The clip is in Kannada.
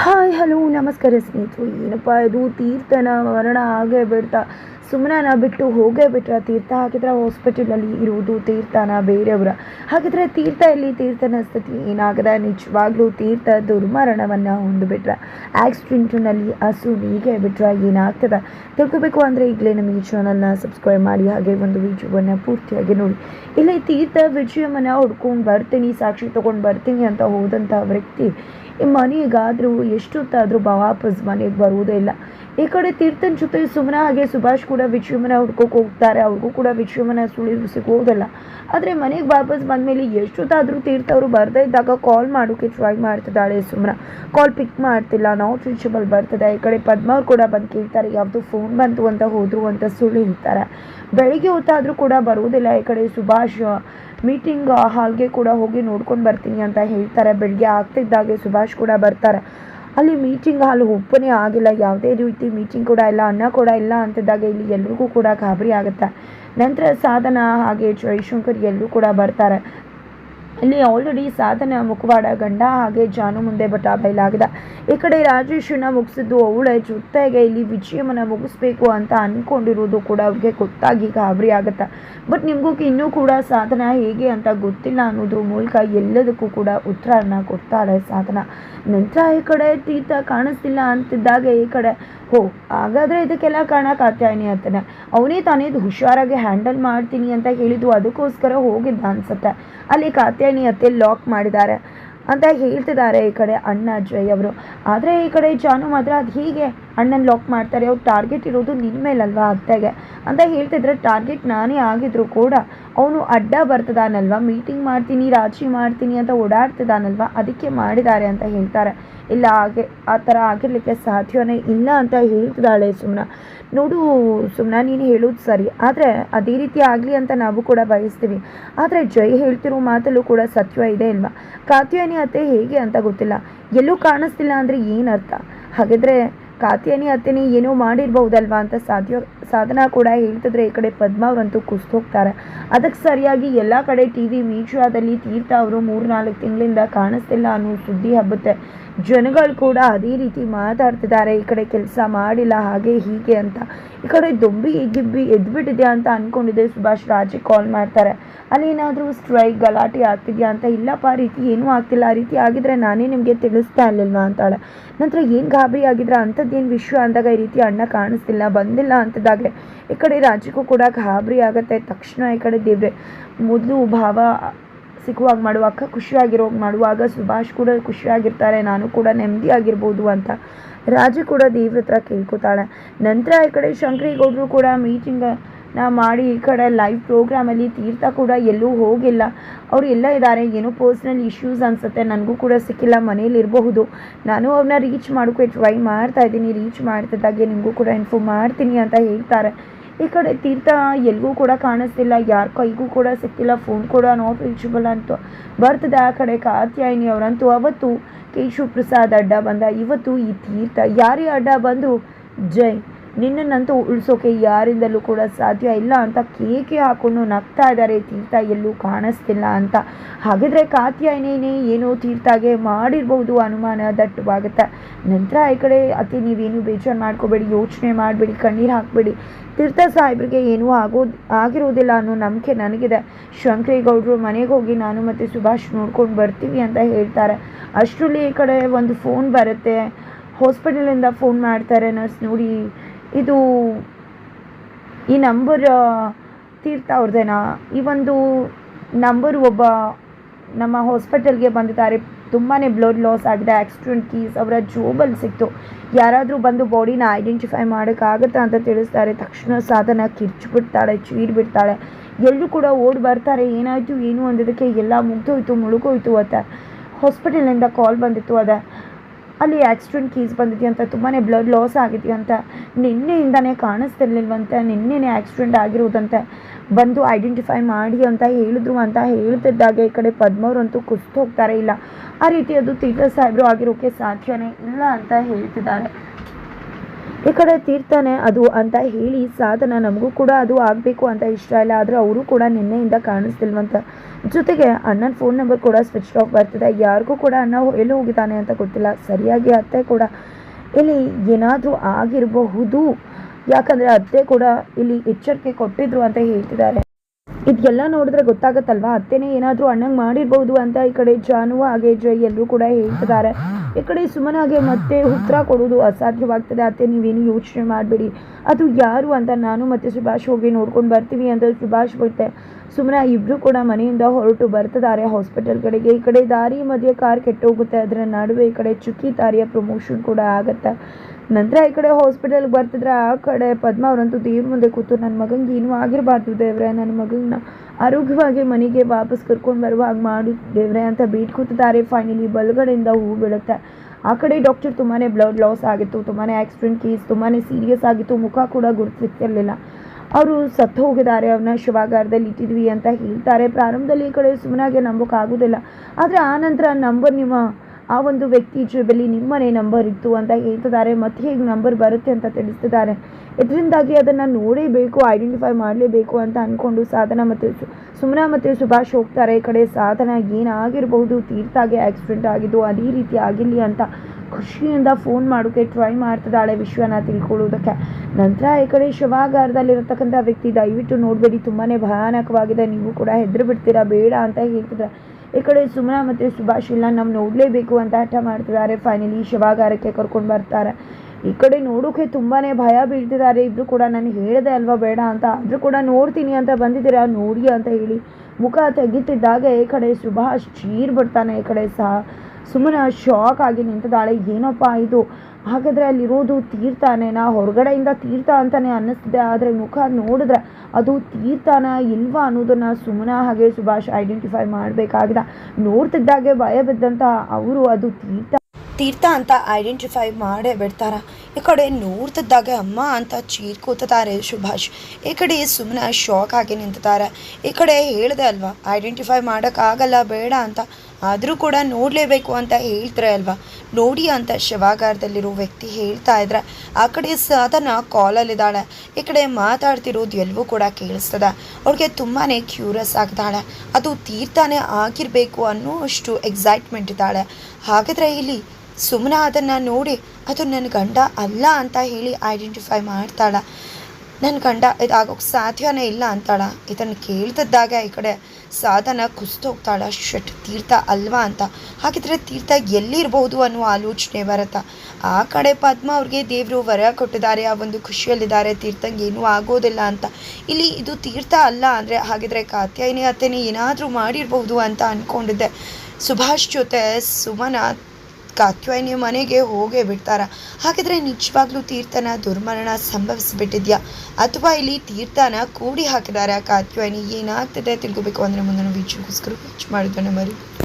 ಹಾಯ್ ಹಲೋ ನಮಸ್ಕಾರ ಸ್ನೇಹಿತರು ಏನಪ್ಪ ಇದು ತೀರ್ಥನ ಮರಣ ಆಗೇ ಬಿಡ್ತಾ. ಸುಮ್ಮನ ಬಿಟ್ಟು ಹೋಗೇ ಬಿಟ್ರೆ ತೀರ್ಥ. ಹಾಕಿದ್ರೆ ಹಾಸ್ಪಿಟಲಲ್ಲಿ ಇರುವುದು ತೀರ್ಥನ ಬೇರೆಯವರ. ಹಾಗಿದ್ರೆ ತೀರ್ಥ ಇಲ್ಲಿ ತೀರ್ಥನ ಸ್ಥಿತಿ ಏನಾಗದ? ನಿಜವಾಗ್ಲೂ ತೀರ್ಥ ದುರ್ಮರಣವನ್ನು ಹೊಂದಿಬಿಟ್ರ. ಆಕ್ಸಿಡೆಂಟ್ನಲ್ಲಿ ಹಸು ನೀಗೆ ಬಿಟ್ರ. ಏನಾಗ್ತದ? ತಿಳ್ಕೋಬೇಕು ಅಂದರೆ ಈಗಲೇ ನಮ್ಮ ಈ ಚಾನಲ್ನ ಸಬ್ಸ್ಕ್ರೈಬ್ ಮಾಡಿ. ಹಾಗೆ ಒಂದು ವಿಡಿಯೋವನ್ನು ಪೂರ್ತಿಯಾಗಿ ನೋಡಿ. ಇಲ್ಲಿ ತೀರ್ಥ ವಿಜಯವನ್ನು ಹುಡ್ಕೊಂಡು ಬರ್ತೀನಿ, ಸಾಕ್ಷಿ ತೊಗೊಂಡು ಬರ್ತೀನಿ ಅಂತ ಹೋದಂಥ ವ್ಯಕ್ತಿ ಈ ಮನೆಗಾದರೂ ಎಷ್ಟೊತ್ತಾದರೂ ವಾಪಸ್ ಮನೆಗೆ ಬರುವುದೇ ಇಲ್ಲ. ಈ ಕಡೆ ತೀರ್ಥನ ಜೊತೆ ಸುಮನ ಹಾಗೆ ಸುಭಾಷ್ ಕೂಡ ವಿಶ್ವಮನ ಹುಡ್ಕೋಕೆ ಹೋಗ್ತಾರೆ ಅವ್ರಿಗೂ ಕೂಡ ವಿಶ್ವಮನ ಸುಳಿವು ಸಿಗೋದಲ್ಲ ಆದರೆ ಮನೆಗೆ ವಾಪಸ್ ಬಂದಮೇಲೆ ಎಷ್ಟೊತ್ತಾದರೂ ತೀರ್ಥ ಅವರು ಬರ್ದೇ ಇದ್ದಾಗ ಕಾಲ್ ಮಾಡೋಕ್ಕೆ ಟ್ರೈ ಮಾಡ್ತಿದ್ದಾಳೆ ಸುಮನ. ಕಾಲ್ ಪಿಕ್ ಮಾಡ್ತಿಲ್ಲ ನಾಟ್ ರೀಚಬಲ್ ಬರ್ತದೆ. ಈ ಕಡೆ ಪದ್ಮ ಅವ್ರು ಕೂಡ ಬಂದು ಕೇಳ್ತಾರೆ, ಯಾವುದು ಫೋನ್ ಬಂತು ಅಂತ, ಹೋದ್ರು ಅಂತ ಸುಳ್ಳು ಹೇಳ್ತಾರೆ. ಬೆಳಿಗ್ಗೆ ಹೊತ್ತಾದರೂ ಕೂಡ ಬರುವುದಿಲ್ಲ. ಈ ಕಡೆ ಸುಭಾಷ್ ಮೀಟಿಂಗ್ ಹಾಲ್ಗೆ ಕೂಡ ಹೋಗಿ ನೋಡ್ಕೊಂಡು ಬರ್ತೀನಿ ಅಂತ ಹೇಳ್ತಾರೆ. ಬೆಳಿಗ್ಗೆ ಆಗ್ತಿದ್ದಾಗೆ ಸುಭಾಷ್ ಕೂಡ ಬರ್ತಾರೆ. ಅಲ್ಲಿ ಮೀಟಿಂಗ್ ಹಾಲ್ ಒಪ್ಪನೇ ಆಗಿಲ್ಲ. ಯಾವುದೇ ರೀತಿ ಮೀಟಿಂಗ್ ಕೂಡ ಇಲ್ಲ, ಅನ್ನ ಕೂಡ ಇಲ್ಲ ಅಂತಿದ್ದಾಗ ಇಲ್ಲಿ ಎಲ್ರಿಗೂ ಕೂಡ ಗಾಬರಿ ಆಗುತ್ತೆ. ನಂತರ ಸಾಧನ ಹಾಗೆ ಜಯಶಂಕರ್ ಎಲ್ಲರೂ ಕೂಡ ಬರ್ತಾರೆ. ಇಲ್ಲಿ ಆಲ್ರೆಡಿ ಸಾಧನ ಮುಖವಾಡ ಗಂಡ ಹಾಗೆ ಜಾನು ಮುಂದೆ ಬಟ ಬಯಲಾಗಿದೆ. ಈ ಕಡೆ ರಾಜೇಶ್ವನ ಮುಗಿಸಿದ್ದು ಅವಳ ಜೊತೆಗೆ ಇಲ್ಲಿ ವಿಜಯಮನ ಮುಗಿಸ್ಬೇಕು ಅಂತ ಅಂದ್ಕೊಂಡಿರೋದು ಕೂಡ ಅವ್ರಿಗೆ ಗೊತ್ತಾಗಿ ಗಾಬರಿ ಆಗುತ್ತೆ. ಬಟ್ ನಿಮಗೂ ಇನ್ನೂ ಕೂಡ ಸಾಧನ ಹೇಗೆ ಅಂತ ಗೊತ್ತಿಲ್ಲ ಅನ್ನೋದ್ರ ಮೂಲಕ ಎಲ್ಲದಕ್ಕೂ ಕೂಡ ಉತ್ತರನ ಕೊಡ್ತಾಳೆ ಸಾಧನ. ನಂತರ ಈ ಕಡೆ ತೀತ ಕಾಣಿಸ್ತಿಲ್ಲ ಅಂತಿದ್ದಾಗ ಈ ಕಡೆ, ಹೋ, ಹಾಗಾದರೆ ಇದಕ್ಕೆಲ್ಲ ಕಾರಣ ಕಾತ್ಯಾಯಿನಿ ಅಂತಾನೆ. ಅವನೇ ತಾನೇ ಹುಷಾರಾಗಿ ಹ್ಯಾಂಡಲ್ ಮಾಡ್ತೀನಿ ಅಂತ ಹೇಳಿದ್ದು, ಅದಕ್ಕೋಸ್ಕರ ಹೋಗಿದ್ದ ಅನ್ಸುತ್ತೆ. ಅಲ್ಲಿ ಕಾತ್ಯಾಯನಿ ಅತ್ತೆ ಲಾಕ್ ಮಾಡಿದ್ದಾರೆ ಅಂತ ಹೇಳ್ತಿದ್ದಾರೆ ಈ ಕಡೆ ಅಣ್ಣ ಅಜಯ್ ಅವರು ಆದರೆ ಈ ಕಡೆ ಜಾನು ಮಾತ್ರ ಅದು ಹೀಗೆ ಅಣ್ಣನ ಲಾಕ್ ಮಾಡ್ತಾರೆ. ಅವ್ರು ಟಾರ್ಗೆಟ್ ಇರೋದು ನಿನ್ನ ಮೇಲಲ್ವಾ ಅತ್ತೆಗೆ? ಅಂತ ಹೇಳ್ತಿದ್ರೆ ಟಾರ್ಗೆಟ್ ನಾನೇ ಆಗಿದ್ರು ಕೂಡ ಅವನು ಅಡ್ಡ ಬರ್ತದಾನಲ್ವಾ? ಮೀಟಿಂಗ್ ಮಾಡ್ತೀನಿ ರಾಜಿ ಮಾಡ್ತೀನಿ ಅಂತ ಓಡಾಡ್ತಿದ್ದಾನಲ್ವಾ ಅದಕ್ಕೆ ಮಾಡಿದ್ದಾರೆ ಅಂತ ಹೇಳ್ತಾರೆ. ಇಲ್ಲ, ಹಾಗೆ ಆ ಥರ ಆಗಿರಲಿಕ್ಕೆ ಸಾಧ್ಯವೇ ಇಲ್ಲ ಅಂತ ಹೇಳ್ತಿದ್ದಾಳೆ ಸುಮ್ಮನ ನೋಡು ಸುಮ್ಮನ ನೀನು ಹೇಳೋದು ಸರಿ. ಆದರೆ ಅದೇ ರೀತಿ ಆಗಲಿ ಅಂತ ನಾವು ಕೂಡ ಬಯಸ್ತೀವಿ. ಆದರೆ ಜೈ ಹೇಳ್ತಿರೋ ಮಾತಲ್ಲೂ ಕೂಡ ಸತ್ಯ ಇದೆ ಅಲ್ವಾ? ಕಾತ್ಯಾಯನಿ ಅತ್ತೆ ಹೇಗೆ ಅಂತ ಗೊತ್ತಿಲ್ಲ. ಎಲ್ಲೂ ಕಾಣಿಸ್ತಿಲ್ಲ ಅಂದರೆ ಏನರ್ಥ ಹಾಗಿದ್ರೆ ಕಾತ್ಯಾಯನಿ ಅತ್ತೆನೇ ಏನೋ ಮಾಡಿರ್ಬಹುದಲ್ವಾ ಅಂತ ಸಾಧ್ಯ ಸಾಧನ ಕೂಡ ಹೇಳ್ತಿದ್ರೆ ಈ ಕಡೆ ಪದ್ಮ ಅವರಂತೂ ಕುಸ್ತು ಹೋಗ್ತಾರೆ. ಅದಕ್ಕೆ ಸರಿಯಾಗಿ ಎಲ್ಲ ಕಡೆ ಟಿ ವಿ ವೀಕ್ಷಾದಲ್ಲಿ ತೀರ್ಥ ಅವರು ಮೂರು ನಾಲ್ಕು ತಿಂಗಳಿಂದ ಕಾಣಿಸ್ತಿಲ್ಲ ಅನ್ನೋ ಸುದ್ದಿ ಹಬ್ಬುತ್ತೆ. ಜನಗಳು ಕೂಡ ಅದೇ ರೀತಿ ಮಾತಾಡ್ತಿದ್ದಾರೆ, ಈ ಕಡೆ ಕೆಲಸ ಮಾಡಿಲ್ಲ, ಹಾಗೆ ಹೀಗೆ ಅಂತ. ಈ ಕಡೆ ದೊಂಬಿ ಗಿಬ್ಬಿ ಎದ್ಬಿಟ್ಟಿದ್ಯಾ ಅಂತ ಅಂದ್ಕೊಂಡಿದ್ದೆ ಸುಭಾಷ್, ರಾಜೆ ಕಾಲ್ ಮಾಡ್ತಾರೆ. ಅಲ್ಲಿ ಏನಾದರೂ ಸ್ಟ್ರೈಕ್ ಗಲಾಟೆ ಆಗ್ತಿದೆಯಾ ಅಂತ, ಇಲ್ಲಪ್ಪ, ಆ ರೀತಿ ಏನೂ ಆಗ್ತಿಲ್ಲ, ಆ ರೀತಿ ಆಗಿದ್ರೆ ನಾನೇ ನಿಮಗೆ ತಿಳಿಸ್ತಾ ಇರಲಿಲ್ವಾ? ಅಂತಾಳೆ. ನಂತರ ಏನು ಗಾಬರಿ ಆಗಿದ್ರೆ? ಅಂಥದ್ದೇನು ವಿಶ್ವ ಅಂದಾಗ, ಈ ರೀತಿ ಅಣ್ಣ ಕಾಣಿಸ್ತಿಲ್ಲ, ಬಂದಿಲ್ಲ ಅಂತದಾಗೆ ಈ ಕಡೆ ರಾಜಿಗೂ ಕೂಡ ಗಾಬರಿ ಆಗುತ್ತೆ. ತಕ್ಷಣ ಈ ಕಡೆ ದೇವ್ರೆ, ಮೊದಲು ಭಾವ ಸಿಗುವಾಗ ಮಾಡುವಾಗ ಖುಷಿಯಾಗಿರೋವಾಗ ಮಾಡುವಾಗ ಸುಭಾಷ್ ಕೂಡ ಖುಷಿಯಾಗಿರ್ತಾರೆ, ನಾನು ಕೂಡ ನೆಮ್ಮದಿ ಆಗಿರ್ಬೋದು ಅಂತ. ರಾಜು ಕೂಡ ದೇವ್ರ ಹತ್ರ ಕೇಳ್ಕೊತಾಳೆ. ನಂತರ ಈ ಕಡೆ ಶಂಕರಿಗೌಡರು ಕೂಡ ಮೀಟಿಂಗ್ ನಾ ಮಾಡಿ ಈ ಕಡೆ ಲೈವ್ ಪ್ರೋಗ್ರಾಮಲ್ಲಿ ತೀರ್ಥ ಕೂಡ ಎಲ್ಲೂ ಹೋಗಿಲ್ಲ. ಅವರು ಎಲ್ಲ ಇದ್ದಾರೆ ಏನೋ ಪರ್ಸ್ನಲ್ ಇಶ್ಯೂಸ್ ಅನಿಸುತ್ತೆ, ನನಗೂ ಕೂಡ ಸಿಕ್ಕಿಲ್ಲ, ಮನೇಲಿ ಇರಬಹುದು. ನಾನು ಅವ್ರನ್ನ ರೀಚ್ ಮಾಡೋಕ್ಕೆ ಟ್ರೈ ಮಾಡ್ತಾ ಇದ್ದೀನಿ ರೀಚ್ ಮಾಡ್ತಿದ್ದಾಗೆ ನಿಮಗೂ ಕೂಡ ಇನ್ಫಾರ್ಮ್ ಮಾಡ್ತೀನಿ ಅಂತ ಹೇಳ್ತಾರೆ. ಈ ಕಡೆ ತೀರ್ಥ ಎಲ್ಲಿಗೂ ಕೂಡ ಕಾಣಿಸ್ತಿಲ್ಲ ಯಾರ ಕೈಗೂ ಕೂಡ ಸಿಕ್ತಿಲ್ಲ ಫೋನ್ ಕೂಡ ನಾಟ್ ರೀಚಬಲ್ ಅಂತ. ಬರ್ತದೆ ಆ ಕಡೆ ಕಾತ್ಯಾಯಿನಿ ಅವರಂತೂ. ಅವತ್ತು ಕೇಶವ ಪ್ರಸಾದ್ ಅಡ್ಡ ಬಂದ. ಇವತ್ತು ಈ ತೀರ್ಥ ಯಾರೇ ಅಡ್ಡ ಬಂದು ಜೈ. ನಿನ್ನನ್ನಂತೂ ಉಳಿಸೋಕೆ ಯಾರಿಂದಲೂ ಕೂಡ ಸಾಧ್ಯ ಇಲ್ಲ ಅಂತ ಕೇಕೆ ಹಾಕೊಂಡು ನಗ್ತಾ ಇದ್ದಾರೆ. ತೀರ್ಥ ಎಲ್ಲೂ ಕಾಣಿಸ್ತಿಲ್ಲ ಅಂತ. ಹಾಗಿದ್ರೆ ಕಾತ್ಯಾಯನೇನೆ ಏನೋ ತೀರ್ಥಾಗೆ ಮಾಡಿರ್ಬೋದು ಅನುಮಾನ ದಟ್ಟವಾಗುತ್ತೆ. ನಂತರ ಈ ಕಡೆ ಅತಿ ನೀವೇನು ಬೇಜಾರು ಮಾಡ್ಕೋಬೇಡಿ, ಯೋಚನೆ ಮಾಡಬೇಡಿ, ಕಣ್ಣೀರು ಹಾಕಬೇಡಿ. ತೀರ್ಥ ಸಾಹೇಬ್ರಿಗೆ ಏನೂ ಆಗೋ, ಆಗಿರೋದಿಲ್ಲ ಅನ್ನೋ ನಂಬಿಕೆ ನನಗಿದೆ. ಶಂಕರೇಗೌಡರು ಮನೆಗೆ ಹೋಗಿ ನಾನು ಮತ್ತು ಸುಭಾಷ್ ನೋಡ್ಕೊಂಡು ಬರ್ತೀವಿ ಅಂತ ಹೇಳ್ತಾರೆ. ಅಷ್ಟರಲ್ಲಿ ಈ ಕಡೆ ಒಂದು ಫೋನ್ ಬರುತ್ತೆ. ಹಾಸ್ಪಿಟಲಿಂದ ಫೋನ್ ಮಾಡ್ತಾರೆ ನರ್ಸ್ ನೋಡಿ. ಇದು ಈ ನಂಬರ್ ತೀರ್ಥ ಅವ್ರದ್ದೇನಾ ಈ ಒಂದು ನಂಬರ್ ಒಬ್ಬ ನಮ್ಮ ಹಾಸ್ಪಿಟಲ್ಗೆ ಬಂದಿದ್ದಾರೆ. ತುಂಬಾ ಬ್ಲಡ್ ಲಾಸ್ ಆಗಿದೆ ಆಕ್ಸಿಡೆಂಟ್ ಕೀಸ್ ಅವರ ಜೋಬಲ್ಲಿ ಸಿಕ್ತು. ಯಾರಾದರೂ ಬಂದು ಬಾಡಿನ ಐಡೆಂಟಿಫೈ ಮಾಡೋಕ್ಕಾಗತ್ತಾ ಅಂತ ತಿಳಿಸ್ತಾರೆ. ತಕ್ಷಣ ಸಾಧನ ಕಿರ್ಚಿಬಿಡ್ತಾಳೆ ಚೀರ್ಬಿಡ್ತಾಳೆ ಎಲ್ಲರೂ ಕೂಡ ಓಡಿ ಬರ್ತಾರೆ. ಏನಾಯಿತು, ಏನು ಅಂದಿದ್ದಕ್ಕೆ ಎಲ್ಲ ಮುಗ್ದೋಯ್ತು, ಮುಳುಗೋಯ್ತು ಅಂತ. ಹಾಸ್ಪಿಟಲಿಂದ ಕಾಲ್ ಬಂದಿತ್ತು ಅದ. ಅಲ್ಲಿ ಆಕ್ಸಿಡೆಂಟ್ ಕೇಸ್ ಬಂದಿದೆಯಂತ ತುಂಬಾ ಬ್ಲಡ್ ಲಾಸ್ ಆಗಿದೆಯಂತ ನಿನ್ನೆಯಿಂದನೇ ಕಾಣಿಸ್ತಿರ್ಲಿಲ್ವಂತೆ, ನಿನ್ನೆನೇ ಆಕ್ಸಿಡೆಂಟ್ ಆಗಿರೋದಂತೆ. ಬಂದು ಐಡೆಂಟಿಫೈ ಮಾಡಿ ಅಂತ ಹೇಳಿದ್ರು ಅಂತ ಹೇಳ್ತಿದ್ದಾಗ, ಈ ಕಡೆ ಪದ್ಮವ್ರಂತೂ ಕುಸ್ತು ಹೋಗ್ತಾರೆ ಇಲ್ಲ. ಆ ರೀತಿ ಅದು ತೀರ್ಥ ಸಾಹೇಬರು ಆಗಿರೋಕ್ಕೆ ಸಾಧ್ಯನೇ ಇಲ್ಲ ಅಂತ ಹೇಳ್ತಿದ್ದಾರೆ. ಈ ಕಡೆ ತೀರ್ಥನೆ ಅದು ಅಂತ ಹೇಳಿ ಸಾಧನ ನಮಗೂ ಕೂಡ ಅದು ಆಗಬೇಕು ಅಂತ ಇಷ್ಟ ಇಲ್ಲ. ಆದರೆ ಅವರು ಕೂಡ ನಿನ್ನೆಯಿಂದ ಕಾಣಿಸ್ತಿಲ್ವಂತ. ಜೊತೆಗೆ ಅಣ್ಣನ ಫೋನ್ ನಂಬರ್ ಕೂಡ ಸ್ವಿಚ್ ಆಫ್ ಬರ್ತಿದೆ. ಯಾರಿಗೂ ಕೂಡ ಅಣ್ಣ ಎಲ್ಲೂ ಹೋಗಿದ್ದಾನೆ ಅಂತ ಗೊತ್ತಿಲ್ಲ. ಸರಿಯಾಗಿ ಅತ್ತೆ ಕೂಡ ಇಲ್ಲಿ ಏನಾದರೂ ಆಗಿರಬಹುದು. ಯಾಕಂದರೆ ಅತ್ತೆ ಕೂಡ ಇಲ್ಲಿ ಎಚ್ಚರಿಕೆ ಕೊಟ್ಟಿದ್ರು ಅಂತ ಹೇಳ್ತಿದ್ದಾರೆ. ಇದೆಲ್ಲ ನೋಡಿದ್ರೆ ಗೊತ್ತಾಗತ್ತಲ್ವಾ? ಅತ್ತೆನೇ ಏನಾದರೂ ಅಣ್ಣಂಗೆ ಮಾಡಿರ್ಬೋದು ಅಂತ ಈ ಕಡೆ ಜಾನು ಹಾಗೆ ಜೈ ಎಲ್ಲರೂ ಕೂಡ ಹೇಳ್ತಿದ್ದಾರೆ. ಈ ಕಡೆ ಸುಮ್ಮನಾಗೆ ಮತ್ತೆ ಉತ್ತರ ಕೊಡೋದು ಅಸಾಧ್ಯವಾಗ್ತದೆ. ಅತ್ತೆ, ನೀವೇನು ಯೋಚನೆ ಮಾಡಬೇಡಿ. ಅದು ಯಾರು ಅಂತ ನಾನು ಮತ್ತು ಸುಭಾಷ್ ಹೋಗಿ ನೋಡ್ಕೊಂಡು ಬರ್ತೀವಿ ಅಂತ ಸುಭಾಷ್ ಬಿಡುತ್ತೆ ಸುಮ್ಮನೆ ಇಬ್ಬರು ಕೂಡ ಮನೆಯಿಂದ ಹೊರಟು ಬರ್ತಿದ್ದಾರೆ. ಹಾಸ್ಪಿಟಲ್ ಕಡೆಗೆ ಈ ಕಡೆ ದಾರಿ ಮಧ್ಯೆ ಕಾರ್ ಕೆಟ್ಟೋಗುತ್ತೆ. ಅದರ ನಡುವೆ ಈ ಕಡೆ ಚುಕ್ಕಿ ದಾರಿಯ ಪ್ರಮೋಷನ್ ಕೂಡ ಆಗುತ್ತೆ. ನಂತರ ಈ ಕಡೆ ಹಾಸ್ಪಿಟಲ್ಗೆ ಬರ್ತಿದ್ರೆ ಆ ಕಡೆ ಪದ್ಮ ಅವರಂತೂ ದೇವ್ರ ಮುಂದೆ ಕೂತು ನನ್ನ ಮಗಂಗೆ ಏನೂ ಆಗಿರಬಾರ್ದು ದೇವ್ರೆ. ನನ್ನ ಮಗನ ಆರೋಗ್ಯವಾಗಿ ಮನೆಗೆ ವಾಪಸ್ ಕರ್ಕೊಂಡು ಬರುವ ಹಾಗೆ ಮಾಡು ದೇವ್ರೆ ಅಂತ ಬೇಡ್ಕೊತಿದ್ದಾರೆ ಫೈನಲಿ ಬಲಗಡೆಯಿಂದ ಹೂ ಬೀಳುತ್ತೆ. ಆ ಕಡೆ ಡಾಕ್ಟರ್ ತುಂಬಾ ಬ್ಲಡ್ ಲಾಸ್ ಆಗಿತ್ತು. ತುಂಬಾ ಆಕ್ಸಿಡೆಂಟ್ ಕೇಸ್ ತುಂಬಾ ಸೀರಿಯಸ್ ಆಗಿತ್ತು. ಮುಖ ಕೂಡ ಗುರುತಿಸ್ತಿರ್ಲಿಲ್ಲ. ಅವರು ಸತ್ತು ಹೋಗಿದ್ದಾರೆ ಅವ್ರನ್ನ ಶಿವಾಗಾರದಲ್ಲಿ ಇಟ್ಟಿದ್ವಿ ಅಂತ ಹೇಳ್ತಾರೆ. ಪ್ರಾರಂಭದಲ್ಲಿ ಈ ಕಡೆ ಸುಮ್ಮನಾಗೆ ನಂಬೋಕ್ಕಾಗೋದಿಲ್ಲ. ಆದರೆ ಆ ನಂತರ ನಂಬರ್ ನಿಮ್ಮ, ಆ ಒಂದು ವ್ಯಕ್ತಿ ಜೇಬಲ್ಲಿ ನಿಮ್ಮನೇ ನಂಬರ್ ಇತ್ತು ಅಂತ ಹೇಳ್ತಿದ್ದಾರೆ. ಮತ್ತೆ ಹೇಗೆ ನಂಬರ್ ಬರುತ್ತೆ ಅಂತ ತಿಳಿಸ್ತಿದ್ದಾರೆ. ಇದರಿಂದಾಗಿ ಅದನ್ನು ನೋಡೇಬೇಕು, ಐಡೆಂಟಿಫೈ ಮಾಡಲೇಬೇಕು ಅಂತ ಅಂದ್ಕೊಂಡು ಸಾಧನ ಮತ್ತು ಸುಮನಾ ಮತ್ತು ಸುಭಾಷ್ ಹೋಗ್ತಾರೆ. ಈ ಕಡೆ ಸಾಧನ ಏನಾಗಿರಬಹುದು ತೀರ್ಥಾಗೆ ಆಕ್ಸಿಡೆಂಟ್ ಆಗಿದ್ದು ಅದೇ ರೀತಿ ಆಗಿರಲಿ ಅಂತ ಖುಷಿಯಿಂದ ಫೋನ್ ಮಾಡೋಕ್ಕೆ ಟ್ರೈ ಮಾಡ್ತಿದ್ದಾಳೆ ವಿಶ್ವನ ತಿಳ್ಕೊಳ್ಳೋದಕ್ಕೆ. ನಂತರ ಈ ಕಡೆ ಶವಾಗಾರದಲ್ಲಿರತಕ್ಕಂಥ ವ್ಯಕ್ತಿ, ದಯವಿಟ್ಟು ನೋಡಬೇಡಿ ತುಂಬಾ ಭಯಾನಕವಾಗಿದೆ. ನೀವು ಕೂಡ ಹೆದರು ಬಿಡ್ತೀರಾ, ಬೇಡ ಅಂತ ಹೇಳ್ತಿದ್ದಾರೆ. ಈ ಕಡೆ ಸುಮನಾ ಮತ್ತು ಸುಭಾಷ್ ಇಲ್ಲ, ನಾವು ನೋಡಲೇಬೇಕು ಅಂತ ಹಠ ಮಾಡ್ತಿದ್ದಾರೆ. ಫೈನಲಿ ಶವಾಗಾರಕ್ಕೆ ಕರ್ಕೊಂಡು ಬರ್ತಾರೆ. ಈ ಕಡೆ ನೋಡೋಕ್ಕೆ ತುಂಬಾ ಭಯ ಬೀಳ್ತಿದ್ದಾರೆ. ಇಬ್ಬರು ಕೂಡ ನಾನು ಹೇಳಿದೆ ಅಲ್ವಾ, ಬೇಡ ಅಂತ. ಆದರೂ ಕೂಡ ನೋಡ್ತೀನಿ ಅಂತ ಬಂದಿದ್ದೀರಾ, ನೋಡಿ ಅಂತ ಹೇಳಿ ಮುಖ ತೆಗಿತಿದ್ದಾಗ ಈ ಕಡೆ ಸುಭಾಷ್ ಚೀರ್ ಬಿಡ್ತಾನೆ ಈ ಕಡೆ ಸಹ. ಸುಮ್ಮನೆ ಶಾಕ್ ಆಗಿ ನಿಂತಿದ್ದಾಳೆ. ಏನಪ್ಪ ಇದು? ಹಾಗಾದರೆ ಅಲ್ಲಿರೋದು ತೀರ್ಥನೇನಾ? ಹೊರಗಡೆಯಿಂದ ತೀರ್ಥ ಅಂತಾನೆ ಅನ್ನಿಸ್ತಿದೆ. ಆದರೆ ಮುಖ ನೋಡಿದ್ರೆ ಅದು ತೀರ್ಥಾನ ಇಲ್ವಾ ಅನ್ನೋದನ್ನು ಸುಮ್ಮನ ಹಾಗೆ ಸುಭಾಷ್ ಐಡೆಂಟಿಫೈ ಮಾಡಬೇಕಾಗಿದೆ. ನೋಡ್ತಿದ್ದಾಗೆ ಭಯ ಬಿದ್ದಂಥ ಅವರು ಅದು ತೀರ್ಥ ತೀರ್ಥ ಅಂತ ಐಡೆಂಟಿಫೈ ಮಾಡೇ ಬಿಡ್ತಾರ. ಈ ಕಡೆ ನೋಡ್ತಿದ್ದಾಗ ಅಮ್ಮ ಅಂತ ಚೀರ್ಕೋತಿದ್ದಾರೆ ಸುಭಾಷ್. ಈ ಕಡೆ ಸುಮ್ಮನೆ ಶಾಕ್ ಆಗಿ ನಿಂತಿದ್ದಾರೆ. ಈ ಕಡೆ ಹೇಳಿದೆ ಅಲ್ವಾ ಐಡೆಂಟಿಫೈ ಮಾಡೋಕ್ಕಾಗಲ್ಲ ಬೇಡ ಅಂತ. ಆದರೂ ಕೂಡ ನೋಡಲೇಬೇಕು ಅಂತ ಹೇಳ್ತಾರೆ ಅಲ್ವಾ. ನೋಡಿ ಅಂತ ಶವಾಗಾರದಲ್ಲಿರೋ ವ್ಯಕ್ತಿ ಹೇಳ್ತಾ ಇದ್ರೆ, ಆ ಕಡೆ ಸಾಧನ ಕಾಲಲ್ಲಿದ್ದಾಳೆ ಈ ಕಡೆ ಮಾತಾಡ್ತಿರೋದು ಎಲ್ಲವೂ ಕೂಡ ಕೇಳಿಸ್ತದೆ. ಅವ್ರಿಗೆ ತುಂಬಾ ಕ್ಯೂರಿಯಸ್ ಆಗ್ತಾಳೆ. ಅದು ತೀರ್ಥಾನೇ ಆಗಿರಬೇಕು ಅನ್ನೋ ಅಷ್ಟು ಎಕ್ಸೈಟ್ಮೆಂಟ್ ಇದ್ದಾಳೆ. ಹಾಗಾದರೆ ಇಲ್ಲಿ ಸುಮ್ಮನೆ ಅದನ್ನು ನೋಡಿ, ಅದು ನನ್ನ ಗಂಡ ಅಲ್ಲ ಅಂತ ಹೇಳಿ ಐಡೆಂಟಿಫೈ ಮಾಡ್ತಾಳ. ನನ್ನ ಗಂಡ ಇದಾಗೋಕ್ಕೆ ಸಾಧ್ಯನೇ ಇಲ್ಲ ಅಂತಾಳ. ಇದನ್ನು ಕೇಳ್ತಿದ್ದಾಗ ಈ ಕಡೆ. ಸಾಧನ ಕುಸ್ತೋಗ್ತಾಳ ಶಟ್ ತೀರ್ಥ ಅಲ್ವಾ ಅಂತ. ಹಾಗಿದ್ರೆ ತೀರ್ಥ ಎಲ್ಲಿರ್ಬೋದು ಅನ್ನೋ ಆಲೋಚನೆ ಬರುತ್ತಾ. ಆ ಕಡೆ ಪದ್ಮ ಅವ್ರಿಗೆ ದೇವರು ವರ ಕೊಟ್ಟಿದ್ದಾರೆ. ಆ ಒಂದು ಖುಷಿಯಲ್ಲಿದ್ದಾರೆ. ತೀರ್ಥಂಗೆ ಏನೂ ಆಗೋದಿಲ್ಲ ಅಂತ. ಇಲ್ಲಿ ಇದು ತೀರ್ಥ ಅಲ್ಲ ಅಂದರೆ, ಹಾಗಿದ್ರೆ ಕಾತ್ಯಾಯಿನಿ ಅತ್ತೆನೇ ಏನಾದರೂ ಮಾಡಿರ್ಬೋದು ಅಂತ ಅಂದ್ಕೊಂಡಿದ್ದೆ ಸುಭಾಷ್ ಜೊತೆ ಸುಮನ ಕಾತ್ಯಾಯಿನಿ ಮನೆಗೆ ಹೋಗೇ ಬಿಡ್ತಾರ? ಹಾಗಿದ್ರೆ ನಿಜವಾಗ್ಲೂ ತೀರ್ಥನ ದುರ್ಮರಣ ಸಂಭವಿಸಿಬಿಟ್ಟಿದ್ಯಾ? ಅಥವಾ ಇಲ್ಲಿ ತೀರ್ಥನ ಕೂಡಿ ಹಾಕಿದಾರ ಕಾತ್ಯಾಯಿನಿ? ಏನಾಗ್ತದೆ ತಿಳ್ಕೊಬೇಕು ಅಂದರೆ ಮುಂದಿನ ವೀಕ್ಷಣೆಗೋಸ್ಕರ ವಾಚ್ ಮಾಡಿದ್ದಾನೆ ಮರಿ.